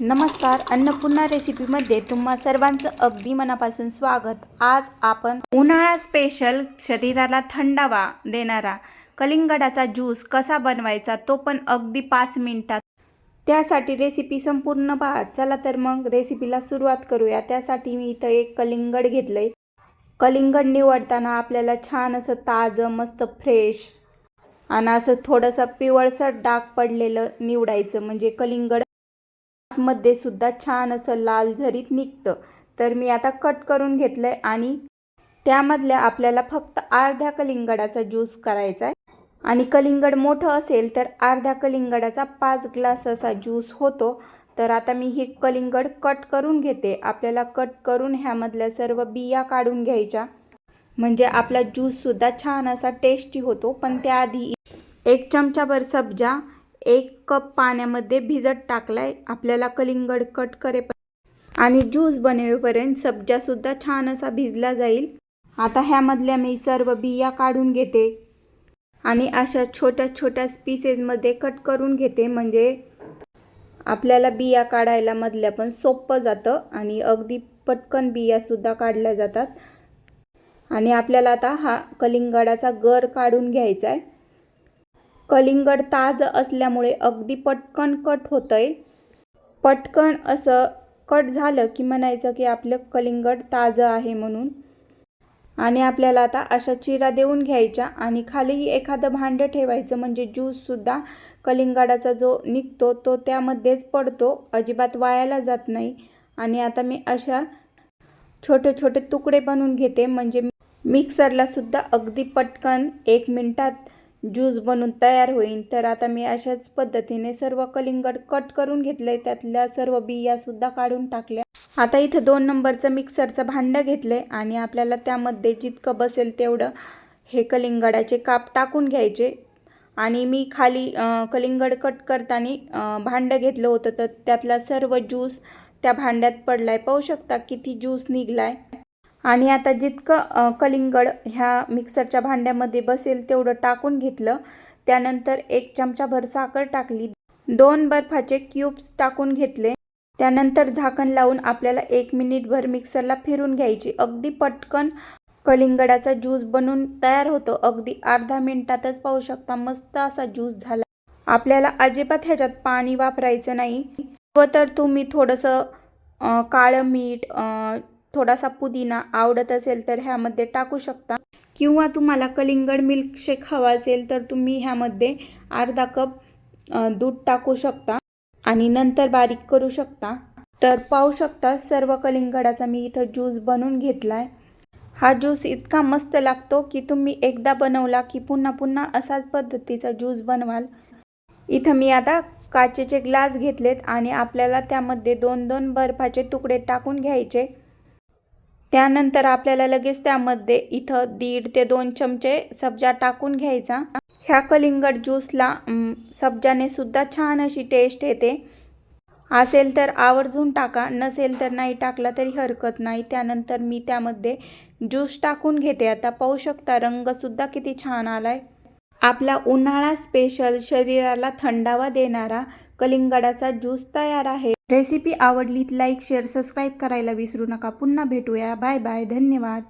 नमस्कार अन्नपूर्णा रेसिपीमध्ये तुम्हा सर्वांचं अगदी मनापासून स्वागत. आज आपण उन्हाळा स्पेशल शरीराला थंडावा देणारा कलिंगडाचा ज्यूस कसा बनवायचा तो पण अगदी पाच मिनिटात. त्यासाठी रेसिपी संपूर्ण पहा. चला तर मग रेसिपीला सुरुवात करूया. त्यासाठी मी इथं एक कलिंगड घेतलंय. कलिंगड निवडताना आपल्याला छान असं ताजं मस्त फ्रेश आणि असं थोडंसं पिवळसर डाग पडलेलं निवडायचं. म्हणजे कलिंगड मध्ये सुद्धा छान असं लाल झरीत निघतं. तर मी आता कट करून घेतलं आहे आणि त्यामधल्या आपल्याला फक्त अर्ध्या कलिंगडाचा ज्यूस करायचा आहे आणि कलिंगड मोठं असेल तर अर्ध्या कलिंगडाचा पाच ग्लास असा ज्यूस होतो. तर आता मी ही कलिंगड कट करून घेते. आपल्याला कट करून ह्यामधल्या सर्व बिया काढून घ्यायच्या. म्हणजे आपला ज्यूससुद्धा छान असा टेस्टी होतो. पण त्याआधी एक चमचाभर सब्जा एक कप पाण्यामध्ये भिजत टाकलाय. आपल्याला कलिंगड कट करेपर्यंत आणि ज्यूस बनवेपर्यंत सब्जासुद्धा छान असा भिजला जाईल. आता ह्यामधल्या मी सर्व बिया काढून घेते आणि अशा छोट्या छोट्या पीसेसमध्ये कट करून घेते. म्हणजे आपल्याला बिया काढायला मधल्या पण सोपं जातं आणि अगदी पटकन बियासुद्धा काढल्या जातात. आणि आपल्याला आता हा कलिंगडाचा गर काढून घ्यायचा आहे कलिंगड ताजं असल्यामुळे अगदी पटकन कट होतं आहे पटकन असं कट झालं की म्हणायचं की आपलं कलिंगड ताजं आहे म्हणून. आणि आपल्याला आता अशा चिरा देऊन घ्यायच्या आणि खालीही एखादं भांडं ठेवायचं म्हणजे ज्यूससुद्धा कलिंगडाचा जो निघतो तो त्यामध्येच पडतो. अजिबात वायाला जात नाही. आणि आता मी अशा छोटे छोटे तुकडे बनवून घेते. म्हणजे मिक्सरलासुद्धा अगदी पटकन एक मिनटात ज्यूस बनून तयार होईल तर आता मी अशाच पद्धतीने सर्व कलिंगड कट करून घेतले त्यातल्या सर्व बियासुद्धा काढून टाकल्या. आता इथं दोन नंबरचं मिक्सरचं भांडं घेतलं आणि आपल्याला त्यामध्ये जितकं बसेल तेवढं हे कलिंगडाचे काप टाकून घ्यायचे. आणि मी खाली कलिंगड कट करताना भांडं घेतलं होतं. तर त्यातला सर्व ज्यूस त्या भांड्यात पडलाय. पाहू शकता किती ज्यूस निघलाय. आणि आता जितकं कलिंगड ह्या मिक्सरच्या भांड्यामध्ये बसेल तेवढं टाकून घेतलं. त्यानंतर एक चमचाभर साखर टाकली. दोन बर्फाचे क्यूब्स टाकून घेतले. त्यानंतर झाकण लावून आपल्याला एक मिनिटभर मिक्सरला फिरून घ्यायची. अगदी पटकन कलिंगडाचा ज्यूस बनून तयार होतो. अगदी अर्धा मिनिटातच पाहू शकता मस्त असा ज्यूस झाला. आपल्याला अजिबात ह्याच्यात पाणी वापरायचं नाही. व तर तुम्ही थोडंसं काळं मीठ थोडासा पुदिना आवडत असेल तर ह्यामध्ये टाकू शकता. किंवा तुम्हाला कलिंगड मिल्कशेक हवा असेल तर तुम्ही ह्यामध्ये अर्धा कप दूध टाकू शकता आणि नंतर बारीक करू शकता. तर पाहू शकता सर्व कलिंगडाचा मी इथं ज्यूस बनवून घेतला आहे हा ज्यूस इतका मस्त लागतो की तुम्ही एकदा बनवला की पुन्हा पुन्हा असाच पद्धतीचा ज्यूस बनवाल. इथं मी आता काचेचे ग्लास घेतलेत आणि आपल्याला त्यामध्ये दोन दोन बर्फाचे तुकडे टाकून घ्यायचे. त्यानंतर आपल्याला लगेच त्यामध्ये इथं दीड ते दोन चमचे सब्जा टाकून घ्यायचा. ह्या कलिंगड ज्यूसला सब्जाने सुद्धा छान अशी टेस्ट येते. असेल तर आवर्जून टाका नसेल तर नाही टाकला तरी हरकत नाही. त्यानंतर मी त्यामध्ये ज्यूस टाकून घेते. आता पाहू शकता रंगसुद्धा किती छान आलाय. आपला उन्हाळा स्पेशल शरीराला थंडावा देणारा कलिंगडाचा ज्यूस तयार आहे. रेसिपी आवडलीत लाईक शेअर सबस्क्राईब करायला विसरू नका. पुन्हा भेटूया. बाय बाय धन्यवाद.